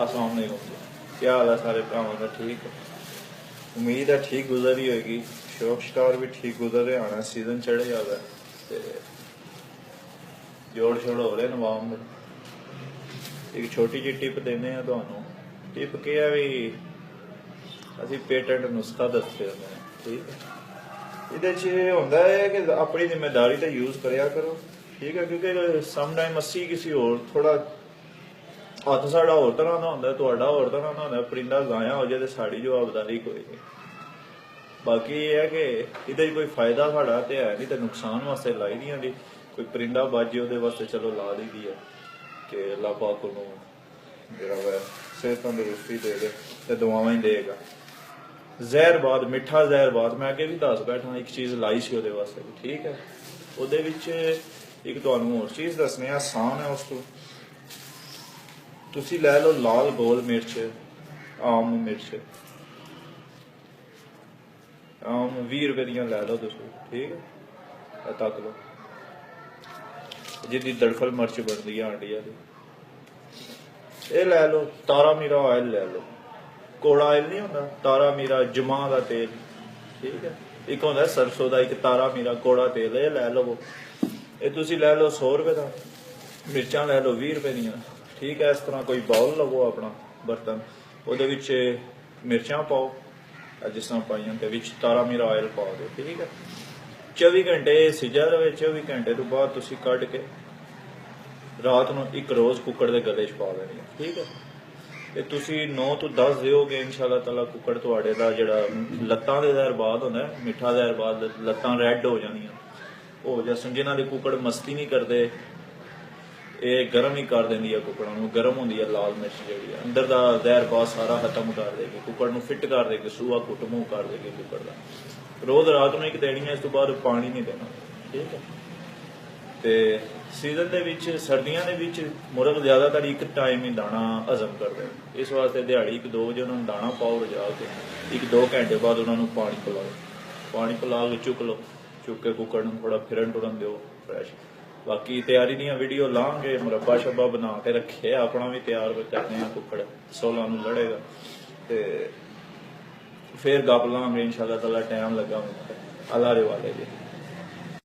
ਆਸਾਨ ਨਹੀਂ ਹੁੰਦੀ। ਕੀ ਹਾਲ ਹੈ ਸਾਰੇ ਭਰਾਵਾਂ ਦਾ? ਠੀਕ? ਉਮੀਦ ਹੈ ਠੀਕ ਗੁਜ਼ਰੀ ਹੋਏਗੀ। ਸ਼ੋਕਸ਼ਕਾਰ ਵੀ ਠੀਕ ਗੁਜ਼ਰੇ ਆਣਾ ਸੀਜ਼ਨ ਚੜੇ ਜਾਂਦਾ ਤੇ ਜੋੜ ਛੋੜ ਹੋ ਰਹੇ ਨਵਾਮ ਇੱਕ ਛੋਟੀ ਜਿਹੀ ਟਿਪ ਦਿੰਦੇ ਆ ਤੁਹਾਨੂੰ। ਟਿਪ ਕੀ ਆ ਵੀ ਅਸੀਂ ਪੇਟੈਂਟ ਨੁਸਖਾ ਦੱਸਿਆ ਮੈਂ ਠੀਕ ਇਹਦੇ 'ਚ ਹੁੰਦਾ ਹੈ ਕਿ ਆਪਣੀ ਜ਼ਿੰਮੇਵਾਰੀ ਦਾ ਯੂਜ਼ ਕਰਿਆ ਕਰੋ। ਠੀਕ ਹੈ? ਕਿਉਂਕਿ ਸਮ ਟਾਈਮ ਅਸੀਂ ਕਿਸੇ ਹੋਰ ਥੋੜਾ ਹੱਥ ਸਾਡਾ ਹੋਰ ਤਰ੍ਹਾਂ ਦਾ ਹੁੰਦਾ ਤੁਹਾਡਾ ਹੋਰ ਤਰ੍ਹਾਂ ਦਾ ਹੁੰਦਾ ਪਰਿੰਦਾ ਗਾਇਆ ਹੋ ਜਾਏ ਤੇ ਸਾਡੀ ਜਵਾਬਦਾਰੀ ਕੋਈ ਨਹੀਂ। ਬਾਕੀ ਇਹ ਹੈ ਕਿ ਇਹਦੇ ਕੋਈ ਫਾਇਦਾ ਸਾਡਾ ਤੇ ਹੈ ਨਹੀਂ ਤੇ ਨੁਕਸਾਨ ਵਾਸਤੇ ਲਾਈ ਦੀਆਂ ਦੀ ਕੋਈ ਪਰਿੰਦਾ ਬਾਜੇ ਉਹਦੇ ਵਾਸਤੇ ਚਲੋ ਲਾ ਦਈਦੀ ਹੈ ਕਿ ਅੱਲਾਹ ਪਾਕ ਨੂੰ ਜਿਹੜਾ ਵਾ ਸਿਹਤ ਤੰਦਰੁਸਤੀ ਦੇ ਦੇ ਤੇ ਦੁਆਵਾਂ ਹੀ ਦੇਗਾ। ਜ਼ਹਿਰਬਾਦ ਮਿੱਠਾ ਜ਼ਹਿਰਬਾਦ ਮੈਂ ਅੱਗੇ ਵੀ ਦੱਸ ਬੈਠਾ ਇੱਕ ਚੀਜ਼ ਲਾਈ ਸੀ ਉਹਦੇ ਵਾਸਤੇ ਠੀਕ ਹੈ। ਉਹਦੇ ਵਿੱਚ ਇੱਕ ਤੁਹਾਨੂੰ ਹੋਰ ਚੀਜ਼ ਦੱਸਣੀ ਆ, ਆਸਾਨ ਹੈ ਉਸ ਤੋਂ। ਤੁਸੀਂ ਲੈ ਲਓ ਲਾਲ ਗੋਲ ਮਿਰਚ, ਆਮ ਮਿਰਚ। ਆਮ 20 ਰੁਪਏ ਦੀਆਂ ਲੈ ਲਓ ਤੁਸੀਂ, ਠੀਕ ਹੈ? ਤੱਕ ਲਓ। ਜਿਹਦੀ ਦੜਫਲ ਮਿਰਚ ਬਣਦੀ ਆ ਆਂਡੀਆਂ ਦੀ। ਇਹ ਲੈ ਲਓ, ਤਾਰਾ ਮੀਰਾ ਆਇਲ ਲੈ ਲਓ। ਕੋੜਾ ਆਇਲ ਨਹੀਂ ਹੁੰਦਾ, ਤਾਰਾ ਮੀਰਾ ਜਮਾਂ ਦਾ ਤੇਲ, ਠੀਕ ਹੈ? ਇੱਕ ਹੁੰਦਾ ਸਰਸੋਂ ਦਾ ਇੱਕ ਤਾਰਾ ਮੀਰਾ ਕੋੜਾ ਤੇਲ, ਇਹ ਲੈ ਲਓ। ਇਹ ਤੁਸੀਂ ਲੈ ਲਓ 100 ਰੁਪਏ ਦਾ, ਮਿਰਚਾਂ ਲੈ ਲਓ 20 ਰੁਪਏ ਦੀਆਂ। ਠੀਕ ਹੈ, ਇਸ ਤਰ੍ਹਾਂ ਕੋਈ ਬਾਉਲ ਲਵੋ ਆਪਣਾ ਬਰਤਨ। ਉਹਦੇ ਵਿੱਚ ਮਿਰਚਾਂ ਪਾਓ ਜਿਸ ਤਰ੍ਹਾਂ ਪਾਈਆਂ ਤੇ ਵਿੱਚ ਤਾਰਾ ਮੀਰਾ ਆਇਲ ਪਾ ਦਿਓ, ਠੀਕ ਹੈ। 24 ਘੰਟੇ ਸਿਜਾ ਰਵੇ 24 ਘੰਟੇ ਤੋਂ ਬਾਅਦ ਤੁਸੀਂ ਕੱਢ ਕੇ ਰਾਤ ਨੂੰ ਇੱਕ ਰੋਜ਼ ਕੁੱਕੜ ਦੇ ਗਲੇ 'ਚ ਪਾ ਦੇਣੀ ਹੈ, ਠੀਕ ਹੈ। ਤੇ ਤੁਸੀਂ 9 ਤੋਂ 10 ਦਿਓਗੇ, ਇਨਸ਼ਾਅੱਲਾ ਤਾਲਾ ਕੁੱਕੜ ਤੁਹਾਡੇ ਦਾ ਜਿਹੜਾ ਲੱਤਾਂ ਦੇ ਜ਼ਹਿਰ ਬਾਦ ਹੁੰਦਾ ਮਿੱਠਾ ਜ਼ਹਿਰ ਬਾਦ ਲੱਤਾਂ ਰੈੱਡ ਹੋ ਜਾਣੀਆਂ। ਉਹ ਜਸਨ ਜਿਨ੍ਹਾਂ ਦੇ ਕੁੱਕੜ ਮਸਤੀ ਨਹੀਂ ਕਰਦੇ ਇਹ ਗਰਮ ਹੀ ਕਰ ਦਿੰਦੀ ਹੈ ਕੁੱਕੜਾਂ ਨੂੰ, ਗਰਮ ਹੁੰਦੀ ਹੈ ਲਾਲ ਮਿਰਚ ਜਿਹੜੀ ਹੈ ਅੰਦਰ ਦਾ ਜ਼ਹਿਰ ਬਾਦ ਸਾਰਾ ਖਤਮ ਕਰ ਦੇਗੀ ਕੁੱਕੜ ਨੂੰ ਫਿੱਟ ਕਰ ਦੇਗੀ ਸੂਆ ਕੁੱਟ ਕਰ ਦੇਗੀ ਕੁੱਕੜ ਦਾ। ਰੋਜ਼ ਰਾਤ ਨੂੰ ਇੱਕ ਦੇਣੀ ਹੈ ਇਸ ਤੋਂ ਬਾਅਦ ਪਾਣੀ ਨਹੀਂ ਦੇਣਾ। ਠੀਕ ਹੈ ਤੇ ਸੀਜ਼ਨ ਦੇ ਵਿੱਚ, ਸਰਦੀਆਂ ਦੇ ਵਿੱਚ ਮੁਰਗ ਜ਼ਿਆਦਾਤਰ ਇੱਕ ਟਾਈਮ ਹੀ ਦਾਣਾ ਹਜ਼ਮ ਕਰਦੇ ਨੇ। ਇਸ ਵਾਸਤੇ ਦਿਹਾੜੀ ਇੱਕ ਦੋ ਵਜੇ ਉਹਨਾਂ ਨੂੰ ਦਾਣਾ ਪਾਓ, ਰਜਾ ਕੇ ਇੱਕ ਦੋ ਘੰਟੇ ਬਾਅਦ ਉਹਨਾਂ ਨੂੰ ਪਾਣੀ ਪਿਲਾਓ। ਪਾਣੀ ਪਿਲਾ ਕੇ ਚੁੱਕ ਲਓ। ਚੁੱਕ ਕੇ ਕੁੱਕੜ ਨੂੰ ਥੋੜਾ ਫਿਰਨ ਟੁਰਨ ਦਿਓ, ਫਰੈਸ਼। ਬਾਕੀ ਤਿਆਰੀ ਦੀਆਂ ਵੀਡੀਓ ਲਾਂਗੇ, ਮੁਰੱਬਾ ਸ਼ੱਬਾ ਬਣਾ ਕੇ ਰੱਖਿਆ ਆਪਣਾ ਵੀ ਤਿਆਰ ਕਰਦੇ ਆ ਕੁੱਕੜ 16 ਨੂੰ ਲੜੇਗਾ। ਤੇ ਫੇਰ ਗੱਪ ਲਾਂਗੇ, ਇਨਸ਼ਾਅੱਲਾ ਤਾਲਾ ਟਾਈਮ ਲੱਗਾ ਅੱਲਾ ਦੇ ਵਾਲੇ ਜੀ।